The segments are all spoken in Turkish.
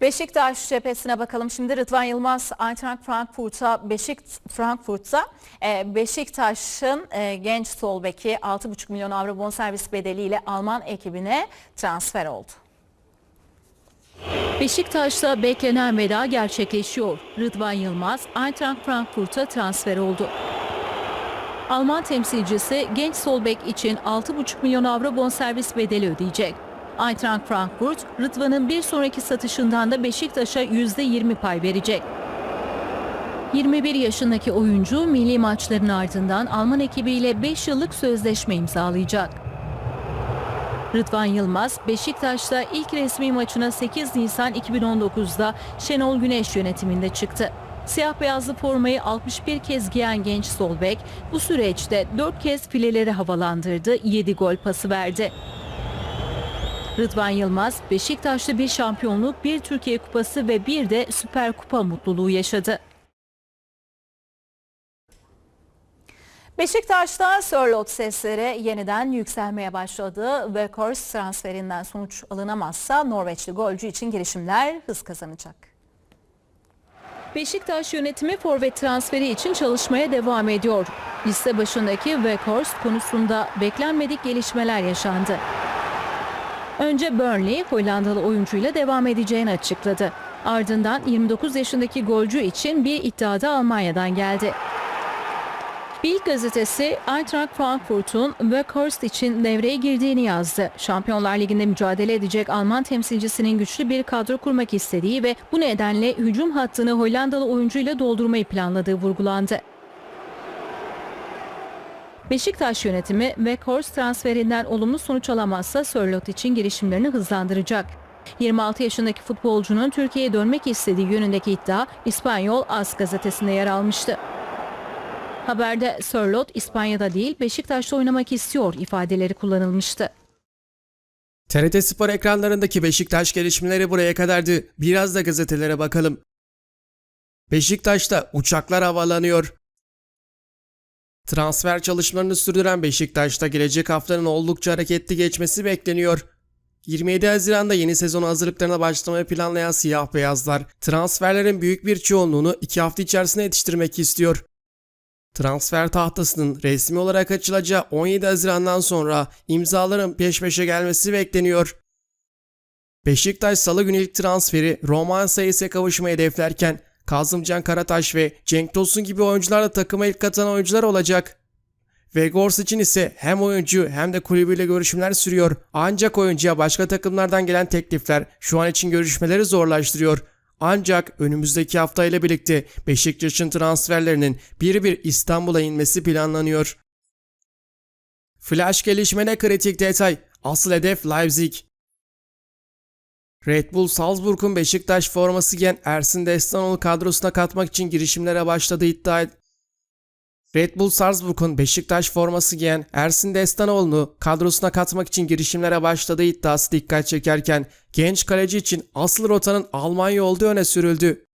Beşiktaş cephesine bakalım. Şimdi Rıdvan Yılmaz Eintracht Frankfurt'a Beşik Frankfurt'ta e, Beşiktaş'ın e, genç sol beki 6,5 milyon avro bonservis bedeliyle Alman ekibine transfer oldu. Beşiktaş'ta beklenen veda gerçekleşiyor. Rıdvan Yılmaz Eintracht Frankfurt'a transfer oldu. Alman temsilcisi genç sol bek için 6,5 milyon avro bonservis bedeli ödeyecek. Eintracht Frankfurt, Rıdvan'ın bir sonraki satışından da Beşiktaş'a %20 pay verecek. 21 yaşındaki oyuncu milli maçların ardından Alman ekibiyle 5 yıllık sözleşme imzalayacak. Rıdvan Yılmaz, Beşiktaş'ta ilk resmi maçına 8 Nisan 2019'da Şenol Güneş yönetiminde çıktı. Siyah beyazlı formayı 61 kez giyen genç sol bek bu süreçte 4 kez fileleri havalandırdı, 7 gol pası verdi. Rıdvan Yılmaz, Beşiktaş'ta bir şampiyonluk, bir Türkiye Kupası ve bir de Süper Kupa mutluluğu yaşadı. Beşiktaş'ta Sörlot sesleri yeniden yükselmeye başladı. Weghorst transferinden sonuç alınamazsa Norveçli golcü için girişimler hız kazanacak. Beşiktaş yönetimi forvet transferi için çalışmaya devam ediyor. Liste başındaki Weghorst konusunda beklenmedik gelişmeler yaşandı. Önce Burnley Hollandalı oyuncuyla devam edeceğini açıkladı. Ardından 29 yaşındaki golcü için bir iddiada Almanya'dan geldi. Bild gazetesi Eintracht Frankfurt'un Weghorst için devreye girdiğini yazdı. Şampiyonlar Ligi'nde mücadele edecek Alman temsilcisinin güçlü bir kadro kurmak istediği ve bu nedenle hücum hattını Hollandalı oyuncuyla doldurmayı planladığı vurgulandı. Beşiktaş yönetimi Weghorst transferinden olumlu sonuç alamazsa Sörloth için girişimlerini hızlandıracak. 26 yaşındaki futbolcunun Türkiye'ye dönmek istediği yönündeki iddia İspanyol AS gazetesinde yer almıştı. Haberde Sörloth İspanya'da değil Beşiktaş'ta oynamak istiyor ifadeleri kullanılmıştı. TRT Spor ekranlarındaki Beşiktaş gelişmeleri buraya kadardı. Biraz da gazetelere bakalım. Beşiktaş'ta uçaklar havalanıyor. Transfer çalışmalarını sürdüren Beşiktaş'ta gelecek haftanın oldukça hareketli geçmesi bekleniyor. 27 Haziran'da yeni sezon hazırlıklarına başlamayı planlayan siyah beyazlar transferlerin büyük bir çoğunluğunu 2 hafta içerisinde yetiştirmek istiyor. Transfer tahtasının resmi olarak açılacağı 17 Haziran'dan sonra imzaların peş peşe gelmesi bekleniyor. Beşiktaş salı günü ilk transferi Roman sayısına kavuşmayı hedeflerken Kazımcan Karataş ve Cenk Tosun gibi oyuncularla takıma ilk katan oyuncular olacak. Vegors için ise hem oyuncu hem de kulübüyle görüşmeler sürüyor. Ancak oyuncuya başka takımlardan gelen teklifler şu an için görüşmeleri zorlaştırıyor. Ancak önümüzdeki hafta ile birlikte Beşiktaş'ın transferlerinin bir bir İstanbul'a inmesi planlanıyor. Flash gelişmene kritik detay. Asıl hedef Leipzig. Red Bull Salzburg'un Beşiktaş forması giyen Ersin Destanoğlu kadrosuna katmak için girişimlere başladığı iddia ed- Red Bull Salzburg'un Beşiktaş forması giyen Ersin Destanoğlu'nu kadrosuna katmak için girişimlere başladığı iddiası dikkat çekerken genç kaleci için asıl rotanın Almanya olduğu öne sürüldü.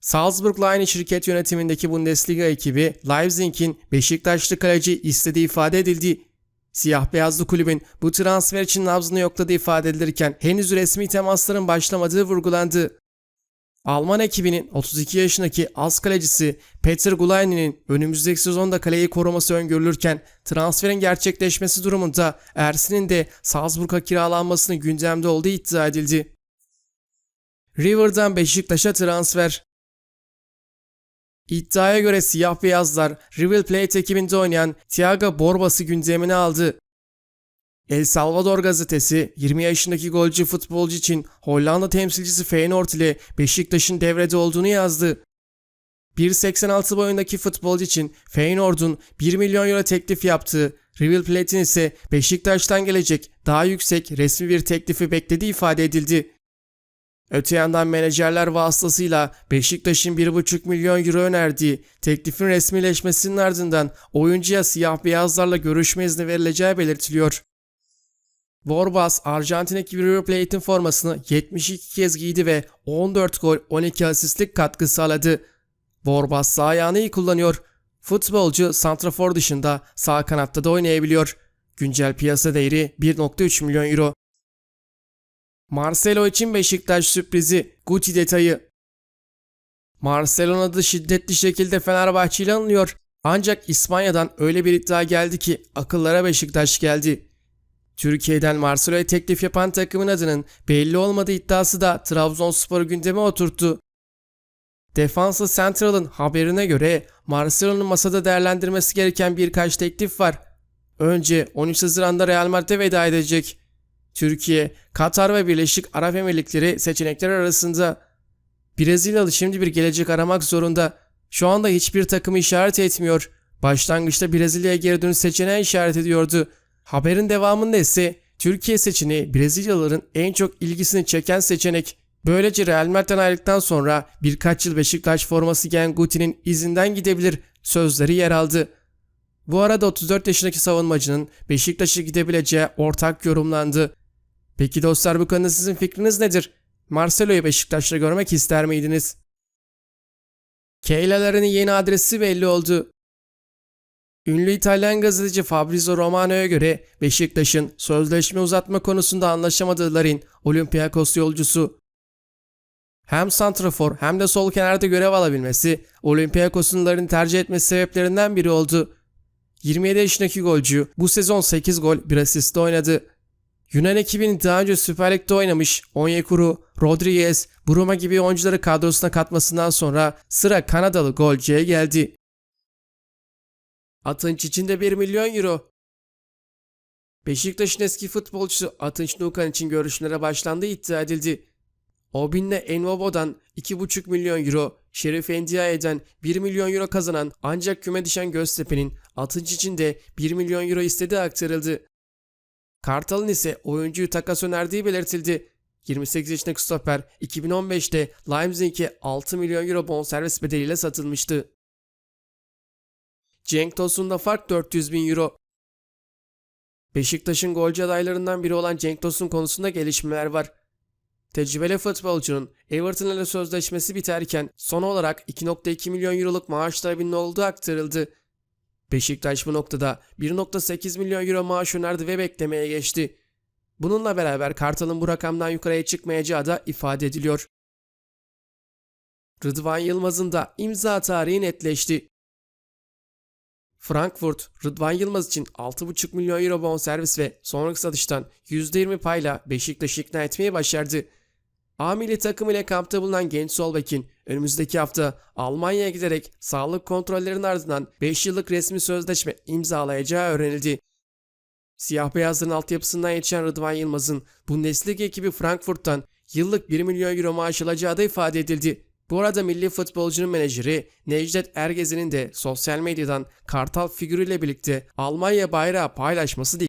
Salzburg'la aynı şirket yönetimindeki Bundesliga ekibi Leipzig'in Beşiktaşlı kaleci istediği ifade edildi. Siyah beyazlı kulübün bu transfer için nabzını yokladığı ifade edilirken henüz resmi temasların başlamadığı vurgulandı. Alman ekibinin 32 yaşındaki az kalecisi Peter Gulaini'nin önümüzdeki sezonda kaleyi koruması öngörülürken transferin gerçekleşmesi durumunda Ersin'in de Salzburg'a kiralanmasının gündemde olduğu iddia edildi. River'dan Beşiktaş'a transfer İddiaya göre siyah beyazlar River Plate ekibinde oynayan Thiago Borbas'ı gündemine aldı. El Salvador gazetesi 20 yaşındaki golcü futbolcu için Hollanda temsilcisi Feyenoord ile Beşiktaş'ın devrede olduğunu yazdı. 1.86 boyundaki futbolcu için Feyenoord'un 1 milyon euro teklif yaptığı, River Plate'in ise Beşiktaş'tan gelecek daha yüksek resmi bir teklifi beklediği ifade edildi. Öte yandan menajerler vasıtasıyla Beşiktaş'ın 1,5 milyon euro önerdiği teklifin resmileşmesinin ardından oyuncuya siyah beyazlarla görüşme izni verileceği belirtiliyor. Borbas, Arjantin'deki River Plate'in formasını 72 kez giydi ve 14 gol 12 asistlik katkı sağladı. Borbas sağ ayağını iyi kullanıyor. Futbolcu santrafor dışında sağ kanatta da oynayabiliyor. Güncel piyasa değeri 1.3 milyon euro. Marcelo için Beşiktaş sürprizi. Guti detayı. Marcelo'nun adı şiddetli şekilde Fenerbahçe ile anılıyor. Ancak İspanya'dan öyle bir iddia geldi ki akıllara Beşiktaş geldi. Türkiye'den Marcelo'ya teklif yapan takımın adının belli olmadığı iddiası da Trabzonspor'u gündeme oturttu. Defansa Central'ın haberine göre Marcelo'nun masada değerlendirmesi gereken birkaç teklif var. Önce 13 Haziran'da Real Madrid'e veda edecek. Türkiye, Katar ve Birleşik Arap Emirlikleri seçenekler arasında. Brezilyalı şimdi bir gelecek aramak zorunda. Şu anda hiçbir takımı işaret etmiyor. Başlangıçta Brezilya'ya geri dönüş seçeneği işaret ediyordu. Haberin devamında ise Türkiye seçeneği Brezilyalıların en çok ilgisini çeken seçenek. Böylece Real Madrid'den ayrıldıktan sonra birkaç yıl Beşiktaş forması giyen Guti'nin izinden gidebilir sözleri yer aldı. Bu arada 34 yaşındaki savunmacının Beşiktaş'a gidebileceği ortak yorumlandı. Peki dostlar bu konuda sizin fikriniz nedir? Marcelo'yu Beşiktaş'ta görmek ister miydiniz? Keyla'ların yeni adresi belli oldu. Ünlü İtalyan gazeteci Fabrizio Romano'ya göre Beşiktaş'ın sözleşme uzatma konusunda anlaşamadığı Larin Olympiakos yolcusu. Hem santrafor hem de sol kenarda görev alabilmesi Olympiakos'un Larin'i tercih etmesi sebeplerinden biri oldu. 27 yaşındaki golcü bu sezon 8 gol bir asist oynadı. Yunan ekibinin daha önce Süper Lig'de oynamış Onyekuru, Rodriguez, Bruma gibi oyuncuları kadrosuna katmasından sonra sıra Kanadalı golcüye geldi. Atınç için de 1 milyon euro. Beşiktaş'ın eski futbolcusu Atınç Nukan için görüşmelere başlandığı iddia edildi. Obin'le Envobo'dan 2,5 milyon euro, Şerif Endiaye'den 1 milyon euro kazanan ancak küme düşen Göztepe'nin Atınç için de 1 milyon euro istediği aktarıldı. Kartal'ın ise oyuncuyu takas önerdiği belirtildi. 28 yaşındaki stoper 2015'te Leipzig'e 6 milyon euro bonservis bedeliyle satılmıştı. Cenk Tosun'da fark 400 bin euro. Beşiktaş'ın golcü adaylarından biri olan Cenk Tosun konusunda gelişmeler var. Tecrübeli futbolcunun Everton ile sözleşmesi biterken son olarak 2.2 milyon euroluk maaş talebinin olduğu aktarıldı. Beşiktaş bu noktada 1.8 milyon euro maaş önerdi ve beklemeye geçti. Bununla beraber Kartal'ın bu rakamdan yukarıya çıkmayacağı da ifade ediliyor. Rıdvan Yılmaz'ın da imza tarihi netleşti. Frankfurt, Rıdvan Yılmaz için 6,5 milyon euro bonservis ve sonraki satıştan %20 payla Beşiktaş'ı ikna etmeyi başardı. A milli takım ile kampta bulunan genç sol bekin önümüzdeki hafta Almanya'ya giderek sağlık kontrollerinin ardından 5 yıllık resmi sözleşme imzalayacağı öğrenildi. Siyah beyazların altyapısından yetişen Rıdvan Yılmaz'ın Bundesliga ekibi Frankfurt'tan yıllık 1 milyon euro maaş alacağı da ifade edildi. Bu arada milli futbolcunun menajeri Necdet Ergezi'nin de sosyal medyadan Kartal figürüyle birlikte Almanya bayrağı paylaşması